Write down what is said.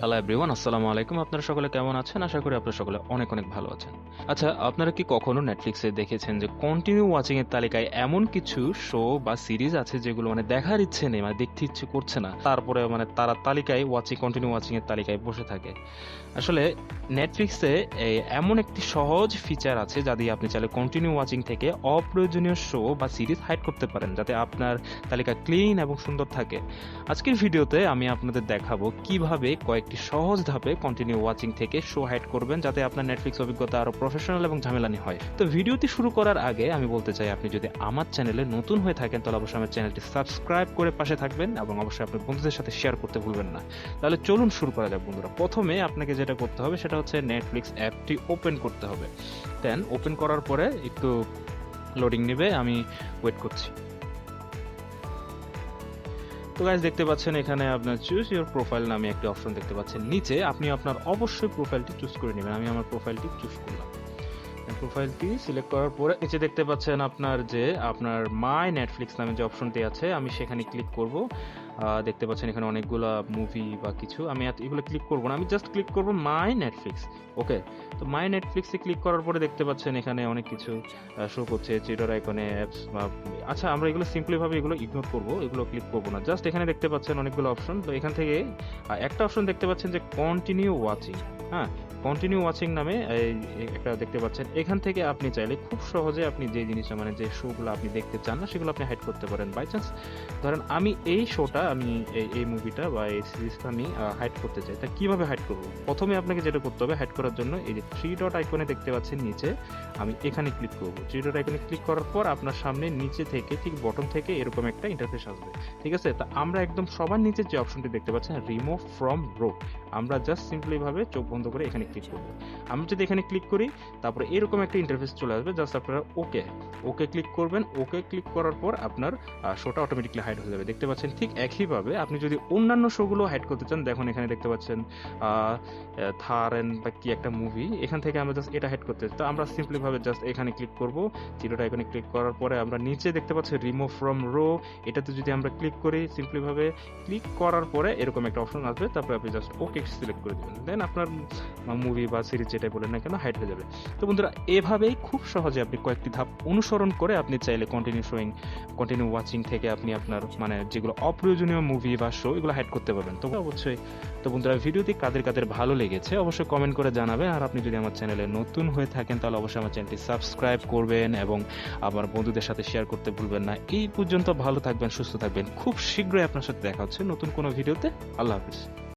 Hello everyone আসসালামু আলাইকুম আপনারা সকলে কেমন আছেন? আশা করি আপনারা সকলে অনেক অনেক ভালো আছেন। আচ্ছা আপনারা কি কখনো নেটফ্লিক্সে দেখেছেন যে কন্টিনিউ ওয়াচিং এর তালিকায় এমন কিছু শো বা সিরিজ আছে যেগুলো মানে দেখার ইচ্ছে নেই মানে দেখতে ইচ্ছে করছে না? তারপরে মানে তারা তালিকায় ওয়াচিং কন্টিনিউ ওয়াচিং এর তালিকায় বসে থাকে। আসলে নেটফ্লিক্সে এমন একটি সহজ ফিচার আছে যা দিয়ে আপনি চাইলে কন্টিনিউ ওয়াচিং থেকে অপ্রয়োজনীয় শো বা সিরিজ হাইড করতে পারেন, যাতে আপনার তালিকা ক্লিন এবং সুন্দর থাকে। আজকের ভিডিওতে আমি আপনাদের দেখাবো কীভাবে কয়েকটি সহজ ধাপে কন্টিনিউ ওয়াচিং থেকে শো হাইড করবেন যাতে আপনার নেটফ্লিক্স অভিজ্ঞতা আরও প্রফেশনাল এবং ঝামেলানি হয়। তো ভিডিওটি শুরু করার আগে আমি বলতে চাই, আপনি যদি আমার চ্যানেলে নতুন হয়ে থাকেন, তাহলে অবশ্যই আমার চ্যানেলটি সাবস্ক্রাইব করে পাশে থাকবেন এবং অবশ্যই আপনার বন্ধুদের সাথে শেয়ার করতে ভুলবেন না। তাহলে চলুন শুরু করা যাক বন্ধুরা। প্রথমে আপনাকে যেটা করতে হবে, সেটা হচ্ছে নেটফ্লিক্স অ্যাপটি ওপেন করতে হবে। দেন ওপেন করার পরে একটু লোডিং নেবে, আমি ওয়েট করছি। তো গাইজ দেখতে পাচ্ছেন এখানে আপনার চুজ ইউর প্রোফাইল নামে একটি অপশন দেখতে পাচ্ছেন। নিচে আপনি আপনার অবশ্যই প্রোফাইলটি চুজ করে নেবেন। আমি আমার প্রোফাইলটি চুজ করলাম। প্রোফাইলটি সিলেক্ট করার পরে নিচে দেখতে পাচ্ছেন আপনার যে আপনার মাই নেটফ্লিক্স নামে যে অপশনটি আছে, আমি সেখানে ক্লিক করব। দেখতে পাচ্ছেন এখানে অনেকগুলো মুভি বা কিছু। আমি এগুলো ক্লিক করব না, আমি জাস্ট ক্লিক করব মাই নেটফ্লিক্স ওকে তো মাই নেটফ্লিক্সে ক্লিক করার পরে দেখতে পাচ্ছেন এখানে অনেক কিছু শো করছে চিটার আইকনে অ্যাপস বা আচ্ছা আমরা এগুলো সিম্পলি ভাবে এগুলো ইগনোর করব, এগুলো ক্লিক করব না। জাস্ট এখানে দেখতে পাচ্ছেন অনেকগুলো অপশন তো এখান থেকে একটা অপশন দেখতে পাচ্ছেন যে কন্টিনিউ ওয়াচিং হ্যাঁ কন্টিনিউ ওয়াচিং নামে একটা দেখতে পাচ্ছেন। এখান থেকে আপনি চাইলে খুব সহজে আপনি যে জিনিসটা মানে যে শোগুলো আপনি দেখতে চান না, সেগুলো আপনি হাইড করতে পারেন। বাই চান্স ধরেন আমি এই শোটা আমি এই মুভিটা বা এই সিরিজটা আমি হাইড করতে চাই। তা কীভাবে হাইড করব? প্রথমে আপনাকে যেটা করতে হবে হাইড করার জন্য, এই যে থ্রি ডট আইকনে দেখতে পাচ্ছেন নিচে, আমি এখানে ক্লিক করব। থ্রি ডট আইকনে ক্লিক করার পর আপনার সামনে নিচে থেকে, ঠিক বটম থেকে এরকম একটা ইন্টারফেস আসবে। ঠিক আছে? তা আমরা একদম সবার নিচে যে অপশনটি দেখতে পাচ্ছেন রিমুভ ফ্রম রো আমরা জাস্ট সিম্পলি ভাবে চোখ বন্ধ করে এখানে ক্লিক করব আমরা যদি এখানে ক্লিক করি, তারপরে এরকম একটা ইন্টারফেস চলে আসবে জাস্ট আপনারা ওকে ওকে ক্লিক করবেন। ওকে ক্লিক করার পর আপনার শোটা অটোমেটিকলি হাইড হয়ে যাবে। দেখতে পাচ্ছেন ঠিক একইভাবে আপনি যদি অন্যান্য শোগুলো হাইড করতে চান, দেখুন এখানে দেখতে পাচ্ছেন থার অ্যান্ড বা কি একটা মুভি এখান থেকে আমরা জাস্ট এটা হাইড করতে। তো আমরা সিম্পলিভাবে জাস্ট এখানে ক্লিক করব। জিরোটা এখানে ক্লিক করার পরে আমরা নিচে দেখতে পাচ্ছি রিমুভ ফ্রম রো এটাতে যদি আমরা ক্লিক করি সিম্পলিভাবে ক্লিক করার পরে এরকম একটা অপশন আসবে। তারপরে আপনি জাস্ট ওকে সিলেক্ট করে দেবেন। দেন আপনার মুভি বা সিরিজ যেটাই বলেন না কেন হাইড হয়ে যাবে। তো বন্ধুরা, এভাবেই খুব সহজে আপনি কয়েকটি ধাপ অনুসরণ করে আপনি চাইলে কন্টিনিউ শোয়িং কন্টিনিউ ওয়াচিং থেকে আপনি আপনার মানে যেগুলো অপ্রয়োজনীয় মুভি বা শো এগুলো হাইড করতে পারবেন। তো অবশ্যই, তো বন্ধুরা ভিডিওটি কাদের কাদের ভালো লেগেছে অবশ্যই কমেন্ট করে জানাবেন আর আপনি যদি আমার চ্যানেলে নতুন হয়ে থাকেন, তাহলে অবশ্যই আমার চ্যানেলটি সাবস্ক্রাইব করবেন এবং আমার বন্ধুদের সাথে শেয়ার করতে ভুলবেন না। এই পর্যন্ত ভালো থাকবেন, সুস্থ থাকবেন। খুব শীঘ্রই আপনার সাথে দেখা হচ্ছে নতুন কোনো ভিডিওতে আল্লাহ হাফিজ।